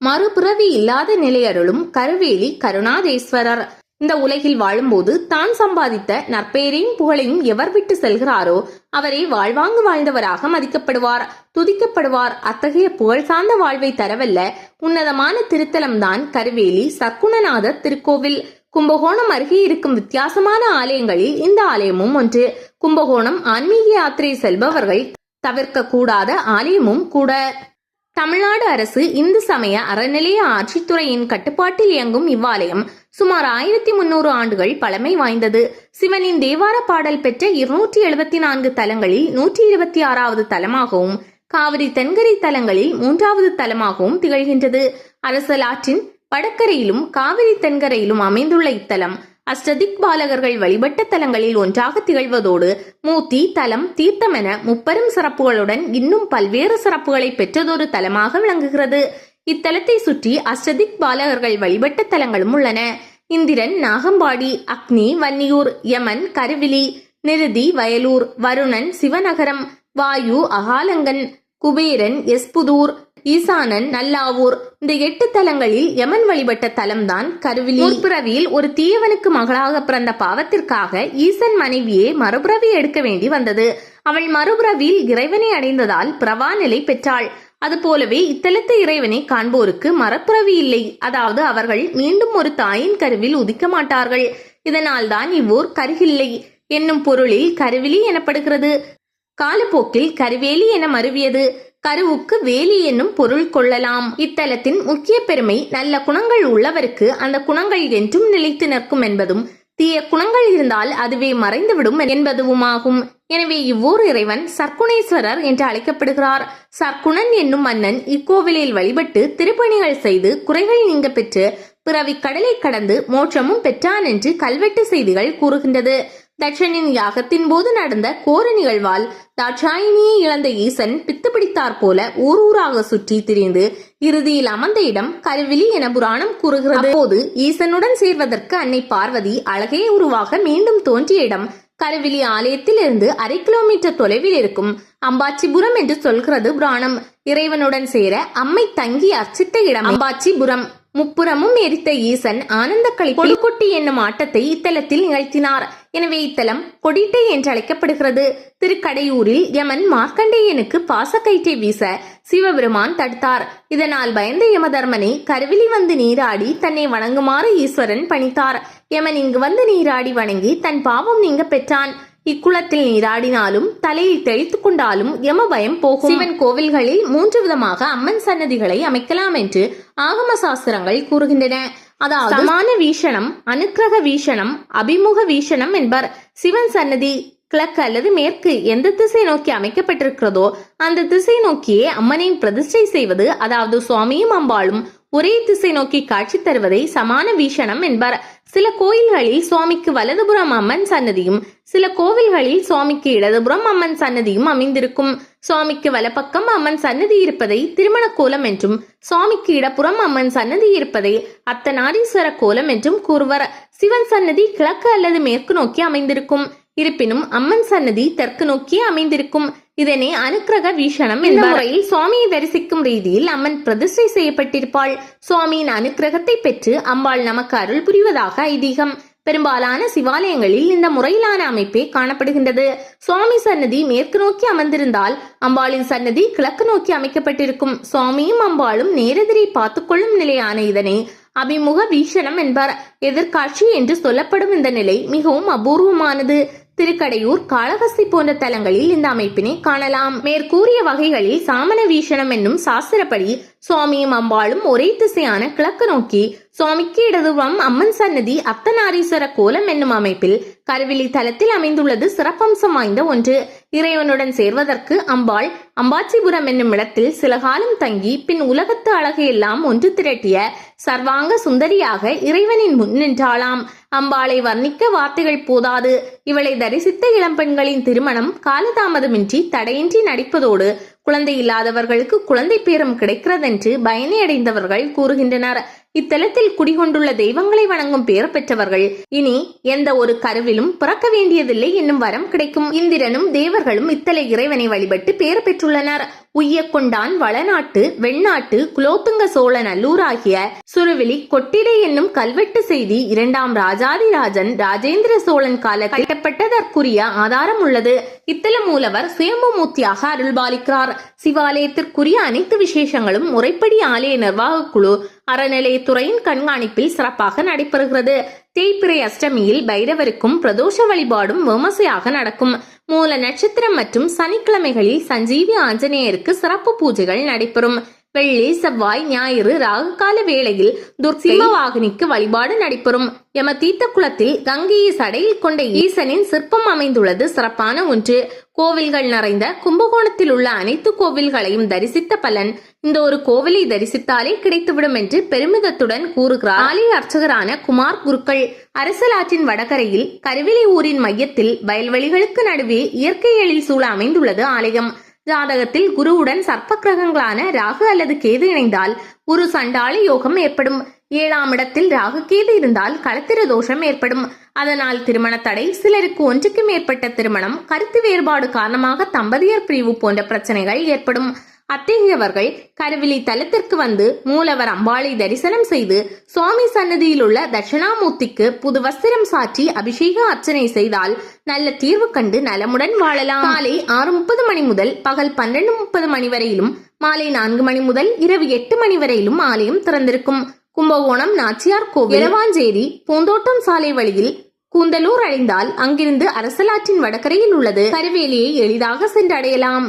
மறுபிறவி இல்லாத நிலையருளும் கருவேலி கருணாதேஸ்வரர். இந்த உலகில் வாழும்போது தான் சம்பாதித்த நற்பெயரையும் புகழையும் எவர் விட்டு செல்கிறாரோ அவரே வாழ்வாங்கு வாழ்ந்தவராக மதிக்கப்படுவார் துதிக்கப்படுவார். அத்தகைய புகழ் சார்ந்த வாழ்வை தரவல்ல உன்னதமான திருத்தலம்தான் கருவேலி சக்குணநாதர் திருக்கோவில். கும்பகோணம் அருகே இருக்கும் வித்தியாசமான ஆலயங்களில் இந்த ஆலயமும் ஒன்று. கும்பகோணம் ஆன்மீக யாத்திரை செல்பவர்கள் தவிர்க்க கூடாத ஆலயமும் கூட. தமிழ்நாடு அரசு இந்து சமய அறநிலைய ஆட்சித்துறையின் கட்டுப்பாட்டில் இயங்கும் இவ்வாலயம் சுமார் ஆயிரத்தி முன்னூறு ஆண்டுகள் பழமை வாய்ந்தது. சிவனின் தேவார பாடல் பெற்ற இருநூற்றி எழுபத்தி நான்கு தலங்களில் நூற்றி இருபத்தி ஆறாவது தலமாகவும் காவிரி தென்கரை தலங்களில் மூன்றாவது தலமாகவும் திகழ்கின்றது. அரசலாற்றின் வடக்கரையிலும் காவிரி தென்கரையிலும் அமைந்துள்ள இத்தலம் அஷ்டதிக் பாலகர்கள் வழிபட்ட தலங்களில் ஒன்றாக திகழ்வதோடு மூர்த்தி தலம் தீர்த்தம் என முப்பெரும் சிறப்புகளுடன் இன்னும் பல்வேறு சிறப்புகளை பெற்றதொரு தலமாக விளங்குகிறது. இத்தலத்தை சுற்றி அஷ்டதிக் பாலகர்கள் வழிபட்ட தலங்களும் உள்ளன. இந்திரன் நாகம்பாடி அக்னி வன்னியூர் யமன் கருவிலி நிருதி வயலூர் வருணன் சிவநகரம் வாயு அகாலங்கன் குபேரன் எஸ்புதூர் ஈசானன் நல்லாவூர். இந்த எட்டு தலங்களில் யமன் வழிபட்ட தலம்தான் கருவிலி. முற்பிறவியில் ஒரு தீயவனுக்கு மகளாக பிறந்த பாவத்திற்காக ஈசன் மனைவியே மறுபிறவி எடுக்க வேண்டி வந்தது. அவள் மறுபிறவியில் இறைவனை அடைந்ததால் பிரவா நிலை பெற்றாள். அதுபோலவே இத்தலத்து இறைவனை காண்போருக்கு மரப்புறவி இல்லை. அதாவது அவர்கள் மீண்டும் ஒரு தாயின் கருவில் உதிக்க மாட்டார்கள். இதனால்தான் இவ்வூர் கருகில்லை. என்னும் பொருளில் கருவிலி எனப்படுகிறது. காலப்போக்கில் கருவேலி என மருவியது. கருவுக்கு வேலி என்னும் பொருள் கொள்ளலாம். இத்தலத்தின் முக்கிய பெருமை நல்ல குணங்கள் உள்ளவருக்கு அந்த குணங்கள் என்றும் நிலைத்து நிற்கும் என்பதும் தீய குணங்கள் இருந்தால் அதுவே மறைந்துவிடும் என்பதுவுமாகும். எனவே இவ்வூர் இறைவன் சர்க்குணேஸ்வரர் என்று அழைக்கப்படுகிறார். சர்க்குணன் என்னும் மன்னன் இக்கோவிலில் வழிபட்டு திருப்பணிகள் செய்து குறைகள் நீங்க பெற்று பிறவி கடலை கடந்து மோட்சமும் பெற்றான் என்று கல்வெட்டு செய்திகள் கூறுகின்றது. தட்சனின் யாகத்தின் போது நடந்த கோர நிகழ்வால் தாட்சாயினியை இழந்த ஈசன் பித்து பிடித்தார் போல ஊர் ஊராக சுற்றி திரிந்து இறுதியில் அமர்ந்த இடம் கருவிலி என புராணம் கூறுகிறது. அப்போது ஈசனுடன் சேர்வதற்கு அன்னை பார்வதி அழகே உருவாக மீண்டும் தோன்றிய இடம் கருவிலி ஆலயத்தில் இருந்து அரை கிலோமீட்டர் தொலைவில் இருக்கும் அம்பாச்சிபுரம் என்று சொல்கிறது புராணம். இறைவனுடன் சேர அம்மை தங்கி அர்ச்சித்த இடம். அம்பாச்சிபுரம் முப்புறமும் எரித்த ஈசன் ஆனந்த களி கொட்டி என்னும் ஆட்டத்தை இத்தலத்தில் நிகழ்த்தினார். எனவே இத்தலம் கொடிட்டை என்று அழைக்கப்படுகிறது. திருக்கடையூரில் யமன் மார்க்கண்டேயனுக்கு பாசக்கயிற்றை வீச சிவபெருமான் தடுத்தார். இதனால் பயந்த யமதர்மனை கருவிலி வந்து நீராடி தன்னை வணங்குமாறு ஈஸ்வரன் பணித்தார். யமன் இங்கு வந்து நீராடி வணங்கி தன் பாவம் நீங்க பெற்றான். இக்குளத்தில் நீராடினாலும் தலையில் தெளித்துக் கொண்டாலும் யம பயம் போகும். சிவன் கோவில்களில் மூன்று விதமாக அம்மன் சன்னதிகளை அமைக்கலாம் என்று ஆகம சாஸ்திரங்கள் கூறுகின்றன. அதாவது சமான வீஷணம் அனுக்கிரக வீஷணம் அபிமுக வீஷணம் என்பர் சிவன் சன்னதி கிழக்கு அல்லது மேற்கு எந்த திசை நோக்கி அமைக்கப்பட்டிருக்கிறதோ அந்த திசை நோக்கியே அம்மனை பிரதிஷ்டை செய்வது அதாவது சுவாமியும் அம்பாளும் ஒரே திசை நோக்கி காட்சி தருவதை சமான வீஷணம் என்பார். சில கோயில்களில் சுவாமிக்கு வலதுபுறம் அம்மன் சன்னதியும் சில கோவில்களில் சுவாமிக்கு இடதுபுறம் அம்மன் சன்னதியும் அமைந்திருக்கும். சுவாமிக்கு வலப்பக்கம் அம்மன் சன்னதி இருப்பதை திருமண கோலம் என்றும் சுவாமிக்கு இடப்புறம் அம்மன் சன்னதி இருப்பதை அத்தநாரீஸ்வர கோலம் என்றும் கூறுவர். சிவன் சன்னதி கிழக்கு அல்லது மேற்கு நோக்கி அமைந்திருக்கும். இருப்பினும் அம்மன் சன்னதி தெற்கு நோக்கி அமைந்திருக்கும். இதனை அனுக்கிரக வீஷணம் இந்த முறையில் சுவாமியை தரிசிக்கும் ரீதியில் அம்மன் பிரதிஷ்டை செய்யப்பட்டிருப்பாள். சுவாமியின் அனுக்கிரகத்தை பெற்று அம்பாள் நமக்கு அருள் புரிவதாக ஐதீகம். பெரும்பாலான சிவாலயங்களில் இந்த முறையிலான அமைப்பே காணப்படுகின்றது. சுவாமி சன்னதி மேற்கு நோக்கி அமர்ந்திருந்தால் அம்பாளின் சன்னதி கிழக்கு நோக்கி அமைக்கப்பட்டிருக்கும். சுவாமியும் அம்பாளும் நேரெதிரை பார்த்துக்கொள்ளும் நிலையான இதனை அபிமுக வீஷணம் என்பார். எதிர்காட்சி என்று சொல்லப்படும் இந்த நிலை மிகவும் அபூர்வமானது. திருக்கடையூர் காளகஸ்தி போன்ற தலங்களில் இந்த அமைப்பினை காணலாம். மேற்கூறிய வகைகளில் சாமன வீஷணம் என்னும் சாஸ்திரப்படி சுவாமியும் அம்பாளும் ஒரே திசையான கிழக்கு நோக்கி சுவாமிக்கு இடதுபுறம் அம்மன் சன்னதி அத்தநாரீஸ்வர கோலம் என்னும் அமைப்பில் கருவிழி தலத்தில் அமைந்துள்ளது சிறப்பம்சம் வாய்ந்த ஒன்று. இறைவனுடன் சேர்வதற்கு அம்பாள் அம்பாச்சிபுரம் என்னும் இடத்தில் சில காலம் தங்கி பின் உலகத்து அழகையெல்லாம் ஒன்று திரட்டிய சர்வாங்க சுந்தரியாக இறைவனின் முன் நின்றாளாம். அம்பாளை வர்ணிக்க வார்த்தைகள் போதாது. இவளை தரிசித்த இளம்பெண்களின் திருமணம் காலதாமதமின்றி தடையின்றி நடிப்பதோடு குழந்தை இல்லாதவர்களுக்கு குழந்தை பேரம் கிடைக்கிறதென்று பயனை அடைந்தவர்கள் கூறுகின்றனர். இத்தலத்தில் குடிகொண்டுள்ள தெய்வங்களை வணங்கும் பேர் பெற்றவர்கள். இனி எந்த ஒரு கருவிலும் பிறக்க வேண்டியதில்லை என்னும் வரம் கிடைக்கும். இந்திரனும் தேவர்களும் இத்தலை இறைவனை வழிபட்டு பேர் பெற்றுள்ளனர். உய்யக்கொண்டான் வளநாட்டு வெண்ணாட்டு குலோத்துங்க சோழ நல்லூர் ஆகிய சுருவிலி கொட்டிடை என்னும் கல்வெட்டு செய்தி இரண்டாம் ராஜாதிராஜன் ராஜேந்திர சோழன் கால கட்டப்பட்டதற்குரிய ஆதாரம் உள்ளது. இத்தல மூலவர் சுயம்புமூர்த்தியாக அருள்பாலிக்கிறார். சிவாலயத்திற்குரிய அனைத்து விசேஷங்களும் முறைப்படி ஆலய நிர்வாக குழு அறநிலையத்துறையின் கண்காணிப்பில் சிறப்பாக நடைபெறுகிறது. தேய்பிறை அஷ்டமியில் பைரவருக்கும் பிரதோஷ வழிபாடும் விமர்சையாக நடக்கும். மூல நட்சத்திரம் மற்றும் சனிக்கிழமைகளில் சஞ்சீவி ஆஞ்சநேயருக்கு சிறப்பு பூஜைகள் நடைபெறும். வெள்ளி செவ்வாய் ஞாயிறு ராகுகால வேளையில் துர்சிம்மவாகினிக்கு வழிபாடு நடைபெறும். எம தீர்த்த குளத்தில் கங்கையை சடையில் கொண்ட ஈசனின் சிற்பம் அமைந்துள்ளது சிறப்பான ஒன்று. கோவில்கள் நிறைந்த கும்பகோணத்தில் உள்ள அனைத்து கோவில்களையும் தரிசித்த பலன் இந்த ஒரு கோவிலை தரிசித்தாலே கிடைத்துவிடும் என்று பெருமிதத்துடன் கூறுகிறார். ஆலய அர்ச்சகரான குமார் குருக்கள் அரசலாற்றின் வடகரையில் கருவிலை ஊரின் மையத்தில் வயல்வெளிகளுக்கு நடுவே இயற்கை எழில் சூழ அமைந்துள்ளது ஆலயம். ஜாதகத்தில் குருவுடன் சர்ப்ப கிரகங்களான ராகு அல்லது கேது இணைந்தால் குரு சண்டாளி யோகம் ஏற்படும். ஏழாம் இடத்தில் ராகு கேது இருந்தால் களத்திர தோஷம் ஏற்படும். அதனால் திருமண தடை சிலருக்கு ஒன்றுக்கு மேற்பட்ட திருமணம் கருத்து வேறுபாடு காரணமாக தம்பதியர் பிரிவு போன்ற பிரச்சனைகள் ஏற்படும். அத்தகையவர்கள் கருவிலி தலத்திற்கு வந்து மூலவர் அம்பாளை தரிசனம் செய்து சுவாமி சன்னதியில் உள்ள தட்சிணாமூர்த்திக்கு புது வஸ்திரம் சாற்றி அபிஷேக அர்ச்சனை செய்தால் நல்ல தீர்வு கண்டு நலமுடன் வாழலாம். காலை ஆறு முப்பது மணி முதல் பகல் பன்னெண்டு முப்பது மணி வரையிலும் மாலை நான்கு மணி முதல் இரவு எட்டு மணி வரையிலும் ஆலயம் திறந்திருக்கும். கும்பகோணம் நாச்சியார் கோவில். எரவாஞ்சேரி பூந்தோட்டம் சாலை வழியில் கூந்தலூர் அடைந்தால் அங்கிருந்து அரசலாற்றின் வடகரையில் உள்ளது. கருவேலியை எளிதாக சென்றடையலாம்.